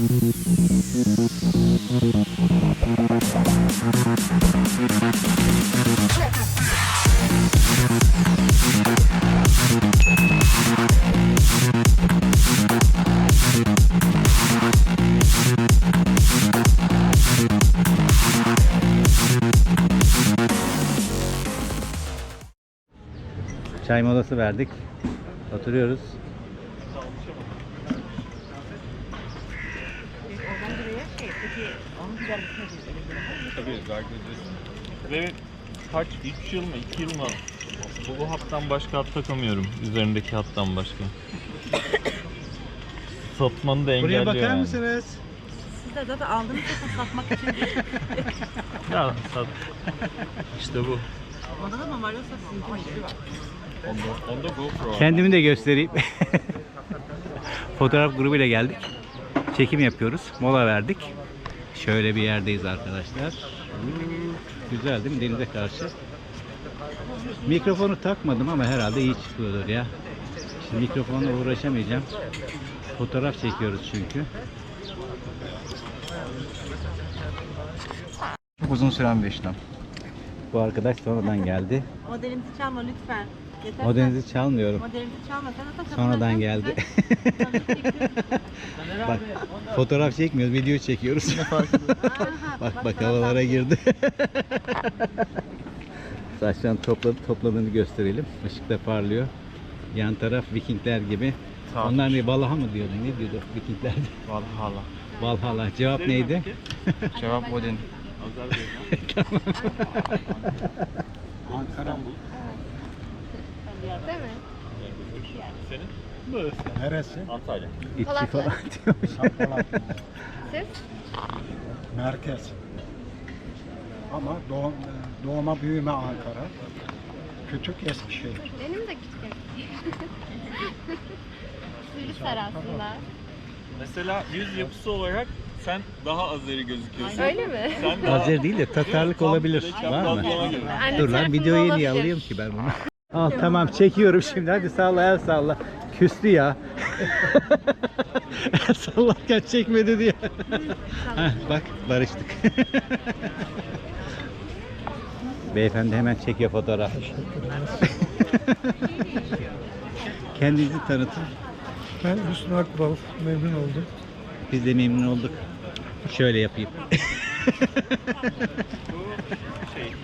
Çay molası verdik. Oturuyoruz. Tabii gayet Ve kaç? 3 yıl mı? 2 yıl mı? Bu, bu hattan başka hat takamıyorum. Üzerindeki hattan başka. Satmanı da engelliyor Buraya bakar yani. mısınız? Siz de zaten aldığınız satın satmak için değil. Ya sat. İşte bu. Onda da mı var yoksa sizin gibi? Onda, onda GoPro var. Kendimi de göstereyim. Fotoğraf grubuyla geldik. Çekim yapıyoruz. Mola verdik. Şöyle bir yerdeyiz arkadaşlar. Güzel değil mi? Denize karşı. Mikrofonu takmadım ama herhalde iyi çıkıyordur ya. Şimdi mikrofonla uğraşamayacağım. Fotoğraf çekiyoruz çünkü. Çok uzun süren bir işlem. Bu arkadaş sonradan geldi. Modelimizi çalma lütfen. Yeter Modelinizi çalmıyorum. Modelimizi çalma. Sen zaten Sonradan geldi. Bak fotoğraf çekmiyoruz, video çekiyoruz. bak bak havalara girdi. Saçlarını topladı, topladığını gösterelim. Işıkta parlıyor. Yan taraf Vikingler gibi. Sağ. Onlar ne Valaha mı diyordu? Ne diyordu Vikingler? Valhalla. Valhalla. Cevap neydi? Cevap Odin. Senin? Neresi? Antalya. İtçi falan diyormuş. Merkez. Ama doğum, doğma büyüme Ankara. Küçük Eskişehir. Benim de küçük Sürüser aslında. Mesela yüz yapısı olarak sen daha Azeri gözüküyorsun. Öyle mi? Sen daha... Değil de Tatarlık olabilir. Var mı? Anne Dur lan tarafında videoyu niye olabilir. alayım ki ben bunu? Al tamam çekiyorum şimdi hadi salla el salla. Küstü ya. el sallarken çekmedi diye. Bak barıştık. Beyefendi hemen çekiyor fotoğraf. Kendinizi tanıtın. Ben Hüsnü Akbal. Memnun oldum. Biz de memnun olduk. Şöyle yapayım. Şey, değil.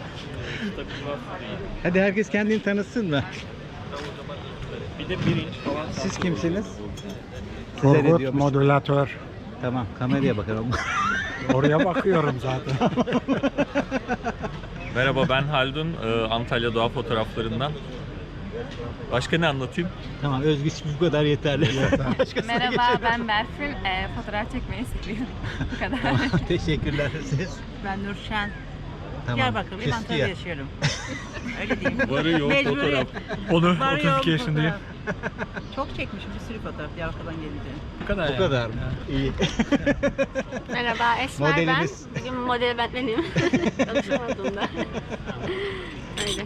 Hadi herkes kendini tanıtsın mı? Bir de birinç falan. Siz kimsiniz? Size ne Turgut diyormuş? modülatör. Tamam kameraya bakalım. Oraya bakıyorum zaten. Merhaba ben Haldun. Ee, Antalya Doğa Fotoğraflarından. Başka ne anlatayım? tamam Özgüç bu kadar yeterli. Başkasına Merhaba geçelim. ben Berfin. Ee, fotoğraf çekmeyi seviyorum. Bu kadar. Teşekkürler siz. Ben Nurşen. Tamam. Diyarbakırlıyım. Küstü Antalya'da ya. yaşıyorum. Öyle diyeyim. Varı yok Mecburi. fotoğraf. Onur, Var 32 yok yaşındayım. fotoğraf. Çok çekmişim bir sürü fotoğraf Diyarbakır'dan gelince. Bu kadar Bu kadar mı? İyi. Merhaba Esmer Modelimiz. ben. Bugün model ben benim. Çalışamadım da. Öyle.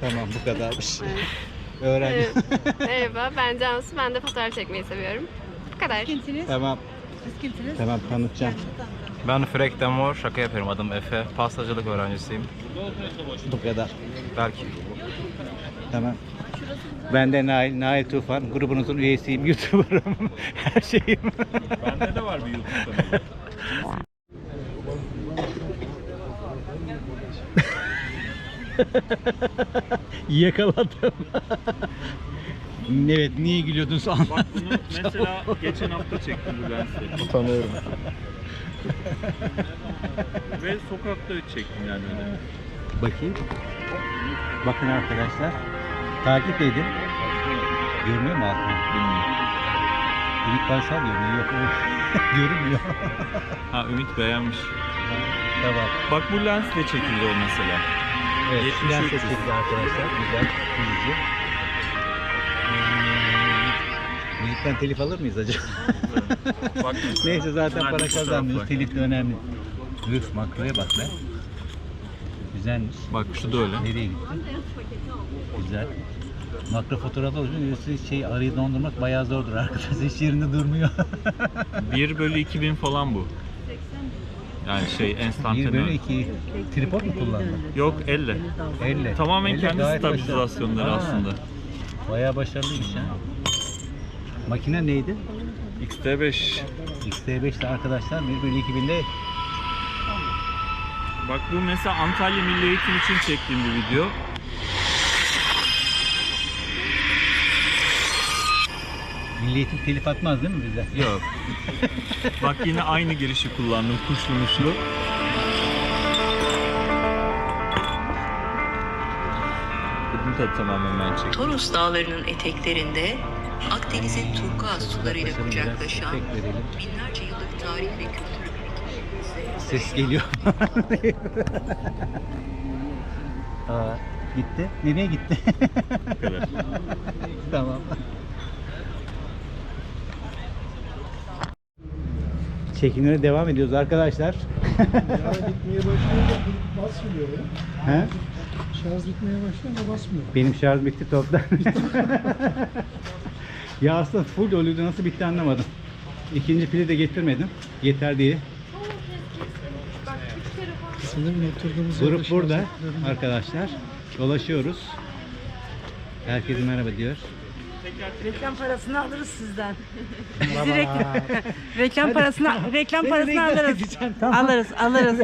Tamam bu kadarmış. Evet. Öğren. Evet. Merhaba ben Cansu. Ben de fotoğraf çekmeyi seviyorum. Bu kadar. Kimsiniz? tamam. Siz kimsiniz? Tamam tanıtacağım. Ben Frek Demor, şaka yapıyorum adım Efe. Pastacılık öğrencisiyim. Bu kadar. Belki. Tamam. Ben de Nail, Nail Tufan. Grubunuzun üyesiyim, YouTuber'ım. Her şeyim. Bende de var bir YouTube kanalı. Yakaladım. evet, niye gülüyordun sonra? Bak bunu mesela geçen hafta çektim bu lensle. Tanıyorum. Ve sokakta çektim yani öyle. Bakayım. Bakın arkadaşlar. Takip edin. Görünüyor mu altına? Bilmiyorum. Ümit Baysal görünüyor. Yok. o Görünmüyor. Ha Ümit beğenmiş. tamam. Bak bu lensle çekildi o mesela. Evet, 73 filan yüz. seçildi arkadaşlar. Güzel. Hmm, Müzikten telif alır mıyız acaba? Bak Neyse zaten Bunlar para bir fotoğraf kazanmıyoruz. var. Telif de önemli. Üf makroya bak be. Güzelmiş. Bak şu da öyle. Nereye gitti? Güzel. Makro fotoğraf alıyorsun. Şey arıyı dondurmak bayağı zordur arkadaşlar. Hiç yerinde durmuyor. 1 bölü 2000 falan bu. Yani şey 1 enstantane. bölü 2. Tripod mu kullandın? Yok elle. 50. Tamamen 50 kendi gayet stabilizasyonları başarılı. aslında. Bayağı başarılıymış ha. Makine neydi? XT5. XT5'te arkadaşlar 1 bölü 2000'de Bak bu mesela Antalya Milli Eğitim için çektiğim bir video. Milli Eğitim telif atmaz değil mi bize? Yok. Bak yine aynı girişi kullandım kuşlu muşlu. Bunu da tamamen ben çektim. Toros Dağları'nın eteklerinde Akdeniz'in turkuaz sularıyla Yaklaşalım biraz, kucaklaşan verelim. binlerce yıllık tarih ve kültür birikimimizle Ses geliyor. Aa, gitti. Nereye gitti? Bu kadar. tamam. Çekimlere devam ediyoruz arkadaşlar. Şarj bitmeye başlayınca basmıyor ya. He? Şarj bitmeye başlayınca basmıyor. Benim şarj bitti toptan. ya aslında full doluydu nasıl bitti anlamadım. İkinci pili de getirmedim. Yeter diye. Sanırım oturduğumuz Grup burada arkadaşlar. Dolaşıyoruz. Herkese merhaba diyor. Reklam parasını alırız sizden. Bizi reklam, reklam parasını reklam parasını alırız. Alırız, alırız.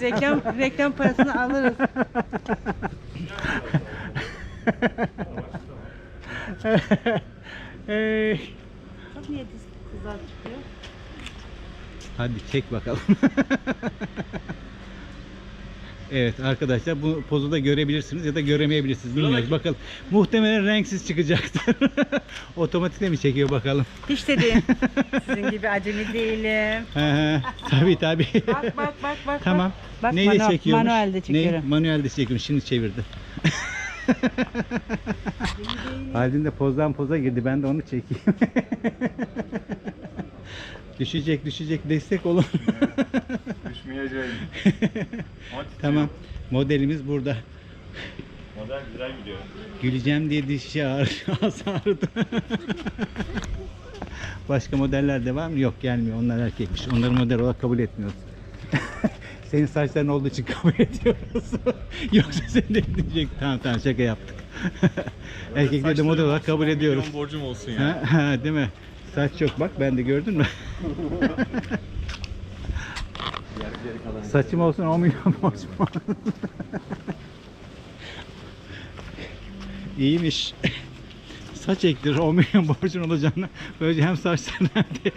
reklam reklam parasını alırız. Hey. Bak niye diz kızar çıkıyor? Hadi çek bakalım. Evet arkadaşlar bu pozu da görebilirsiniz ya da göremeyebilirsiniz bilmiyoruz. Bakalım muhtemelen renksiz çıkacaktır. Otomatikle mi çekiyor bakalım. Hiç de değil. Sizin gibi acemi değilim. Tabii tabii. Bak bak bak bak. tamam. Bak, Neyle manu- çekiyormuş? manuelde çekiyorum. Ne? Manuelde çekiyorum. Şimdi çevirdi. Haldin de pozdan poza girdi. Ben de onu çekeyim. Düşecek düşecek destek olun. Düşmeyeceğim. tamam. Modelimiz burada. Model güzel gidiyor. Güleceğim diye dişi ağzı ağrıdı. Başka modeller de var mı? Yok gelmiyor. Onlar erkekmiş. Onları model olarak kabul etmiyoruz. Senin saçların olduğu için kabul ediyoruz. Yoksa sen de diyecek. Tamam tamam şaka yaptık. Erkekleri de model olarak kabul ediyoruz. Milyon borcum olsun ya. Ha, ha, değil mi? Saç yok bak ben de gördün mü? Saçım olsun 10 milyon borcum. İyiymiş. Saç ektirir 10 milyon borcun olacağını böylece hem saçların hem de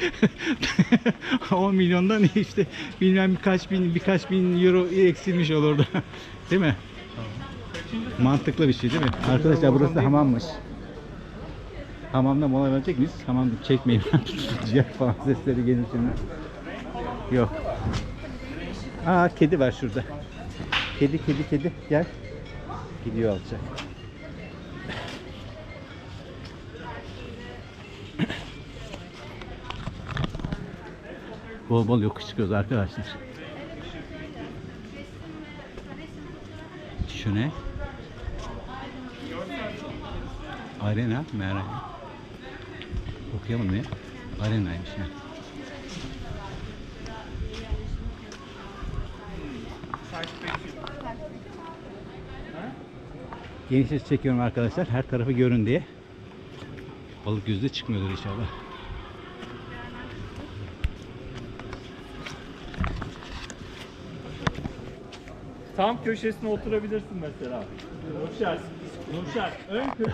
10 milyondan işte bilmem birkaç bin birkaç bin euro eksilmiş olurdu. Değil mi? Mantıklı bir şey değil mi? Arkadaşlar burası da hamammış. Hamamda mola verecek miyiz? Hamam çekmeyin. Ciğer falan sesleri gelir. Yok. Aa kedi var şurada. Kedi kedi kedi gel. Gidiyor alacak. Bol bol yokuş çıkıyoruz arkadaşlar. Şu ne? Arena arena? Okuyamadım ya. Arenaymış ya. Geniş açı çekiyorum arkadaşlar. Her tarafı görün diye. Balık yüzde çıkmıyordur inşallah. Tam köşesine oturabilirsin mesela. Nurşer. Nurşer. Ön kö-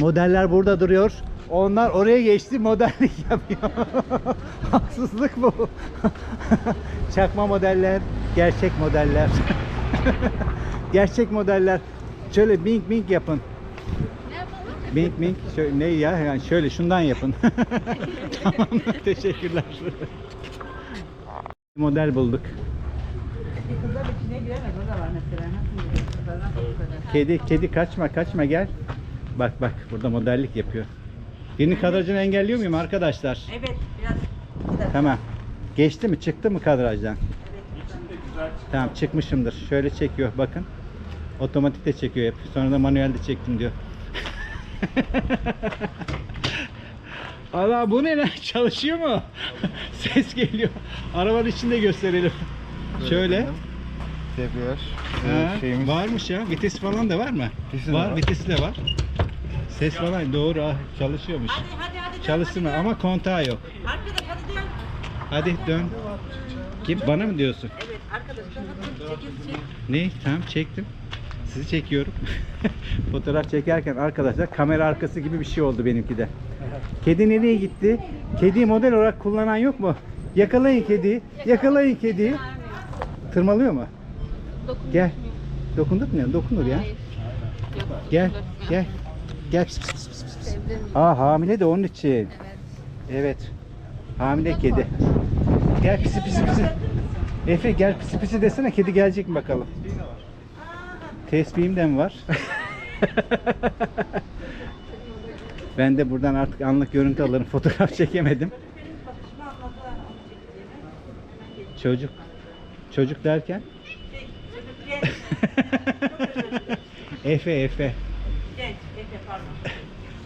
Modeller burada duruyor. Onlar oraya geçti modellik yapıyor. Haksızlık bu. Çakma modeller, gerçek modeller. gerçek modeller. Şöyle bink bink yapın. Bink bink şöyle, ne ya yani şöyle şundan yapın. tamam teşekkürler. Model bulduk. Kedi kedi kaçma kaçma gel. Bak bak burada modellik yapıyor. Birini kadrajını engelliyor muyum arkadaşlar? Evet biraz bir dakika. Tamam. Geçti mi? Çıktı mı kadrajdan? Tamam çıkmışımdır. Şöyle çekiyor bakın. Otomatikte çekiyor hep. Sonra da manuelde çektim diyor. Allah bu ne lan? Çalışıyor mu? Ses geliyor. Arabanın içinde gösterelim. Şöyle. Ha, şeyimiz. varmış ya. Vites falan da var mı? Vitesi de var, var. vitesi de var. Ses falan doğru ah, çalışıyormuş. Hadi hadi dön. Çalışsın hadi ama kontağı yok. Arkadaş hadi dön. Hadi dön. Kim? Bana mı diyorsun? Evet arkadaş dön. Hadi çekil çek. Ne? Tamam çektim. Sizi çekiyorum. Fotoğraf çekerken arkadaşlar kamera arkası gibi bir şey oldu benimki de. Kedi nereye gitti? Kediyi model olarak kullanan yok mu? Yakalayın kediyi. Yakalayın kediyi. Tırmalıyor mu? Gel. Dokundurtmuyor. Dokunur ya. Gel. Gel. Gel. Pis, pis, pis, pis, pis. Aa hamile de onun için. Evet. Evet. Hamile kedi. Gel pisi pisi pisi. Efe gel pisi pisi desene kedi gelecek mi bakalım. Tesbihim de mi var? ben de buradan artık anlık görüntü alırım. Fotoğraf çekemedim. Çocuk. Çocuk derken? Efe Efe.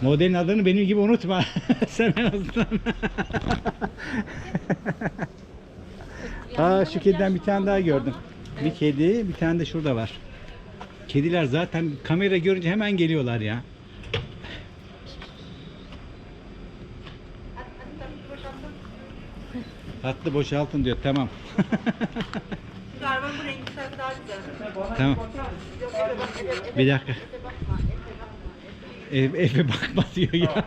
Modelin adını benim gibi unutma. Sen en azından. Aa şu kediden bir tane daha gördüm. Bir kedi, bir tane de şurada var. Kediler zaten kamera görünce hemen geliyorlar ya. Hattı boşaltın diyor. Tamam. Bu rengi daha güzel. tamam. Bir dakika. Efe, Efe bakma diyor ya.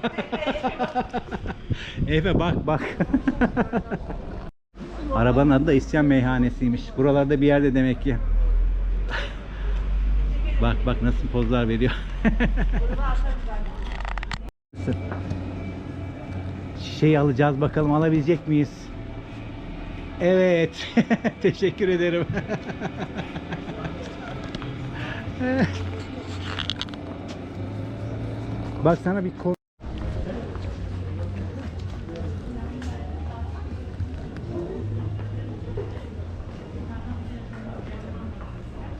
Efe bak bak. Arabanın adı da İsyan Meyhanesi'ymiş. Buralarda bir yerde demek ki. Bak bak nasıl pozlar veriyor. şey alacağız bakalım alabilecek miyiz? Evet. Teşekkür ederim. Bak sana bir kol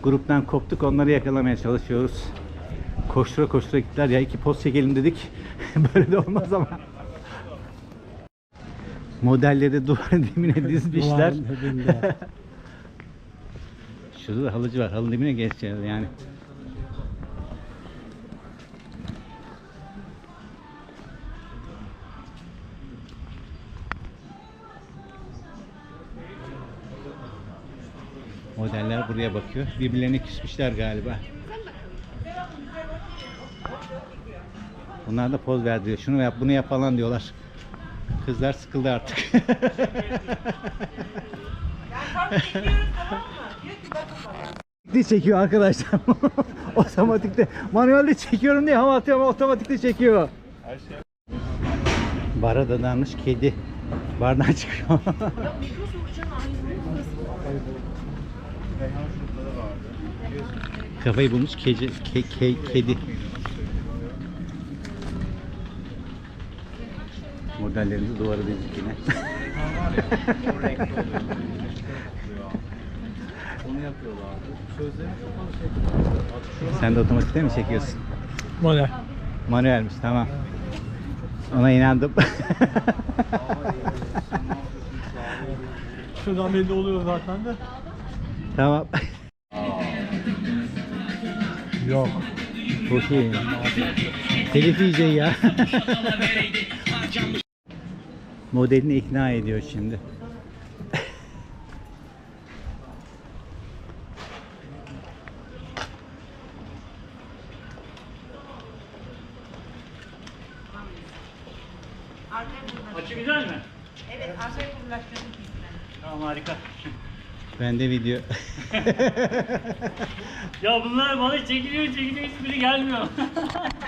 Gruptan koptuk onları yakalamaya çalışıyoruz. Koştura koştura gittiler ya iki poz çekelim dedik. Böyle de olmaz ama. Modelleri duvarın dibine dizmişler. Şurada da halıcı var. Halının dibine geçeceğiz yani. Modeller buraya bakıyor. Birbirlerine küsmüşler galiba. Bunlar da poz verdiriyor. Şunu yap, bunu yap falan diyorlar. Kızlar sıkıldı artık. Otomatikte çekiyor arkadaşlar. Otomatikte. Manuelde çekiyorum diye hava atıyor ama otomatikte çekiyor. Bara dadanmış kedi. Bardan çıkıyor. Kafayı bulmuş kedi, ke, ke, kedi. Modellerimizi duvara dizdik yine. Sen de otomatikte mi çekiyorsun? Model. Manuelmiş tamam. Ona inandım. Şuradan belli oluyor zaten de. tamam. Yok. Çok iyi. Telif yiyecek ya. Modelini ikna ediyor şimdi. Açı güzel mi? Evet arkaya kurulaştırdım. Tamam harika. Ben de video. Ya bunlar bana çekiliyor çekiliyor hiçbiri gelmiyor.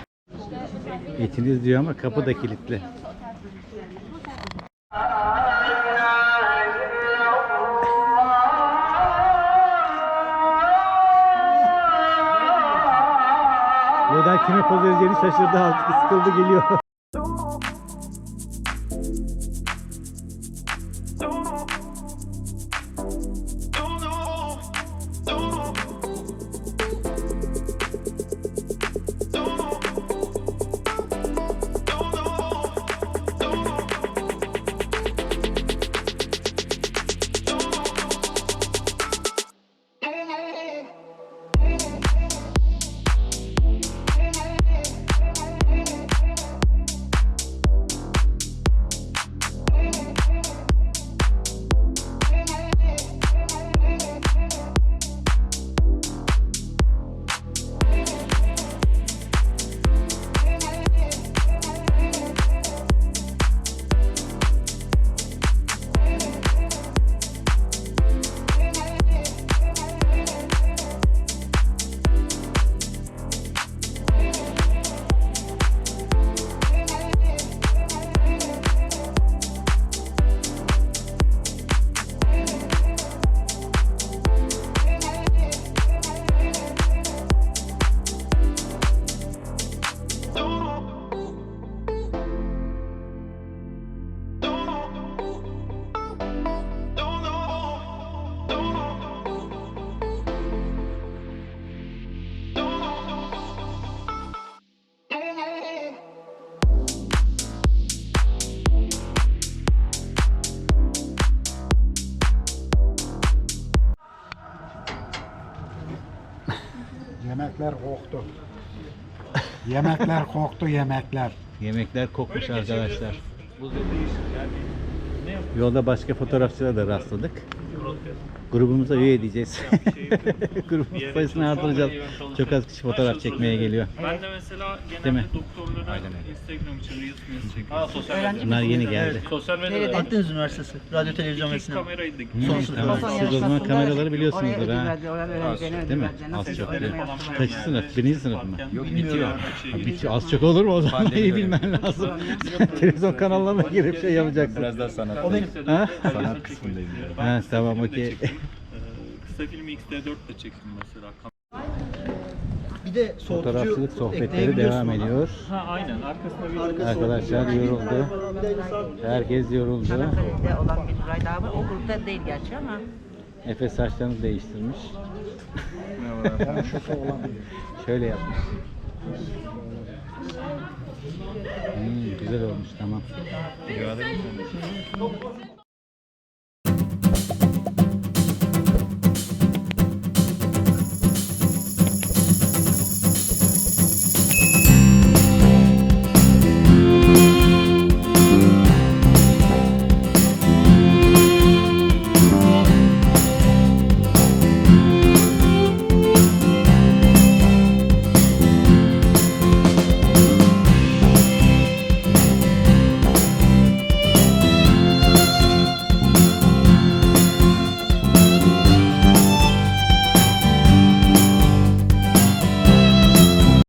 Etiniz diyor ama kapı da kilitli. Model kime poz vereceğini şaşırdı artık sıkıldı geliyor. Koktu. Yemekler koktu yemekler. Yemekler kokmuş arkadaşlar. Yolda başka fotoğrafçılara da rastladık. Grubumuza üye edeceğiz. Grubun sayısını artıracağız. Çok az kişi fotoğraf çekmeye geliyor. Ben de mesela Değil genelde mi? doktorlara Instagram için Reels Reels çekiyorum. sosyal medya. Bunlar yeni geldi. Sosyal medyada Akdeniz Üniversitesi. Radyo, televizyon ve sinema. kameraydı. Hı, tamam. Siz o zaman kameraları biliyorsunuzdur ha. Değil mi? Az çok değil. Kaç sınıf? Birinci sınıf mı? Yok bitiyor. Bitiyor. Az çok olur mu o zaman? İyi bilmen lazım. Televizyon kanallarına girip şey yapacaksın. Biraz daha sanat. Ha? Sanat kısmındayım. Ha tamam okey. Ee, Kısa filmi X-D4 de çektim mesela. Bir de soğutucu Fotoğrafçılık sohbetleri devam ona. ediyor. Ha aynen arkasında bir Arkadaşlar yoruldu. Herkes yoruldu. Çanakkale'de olan bir Nuray daha var. O grupta değil gerçi ama. Efe saçlarını değiştirmiş. Şöyle yapmış. Hmm, güzel olmuş tamam.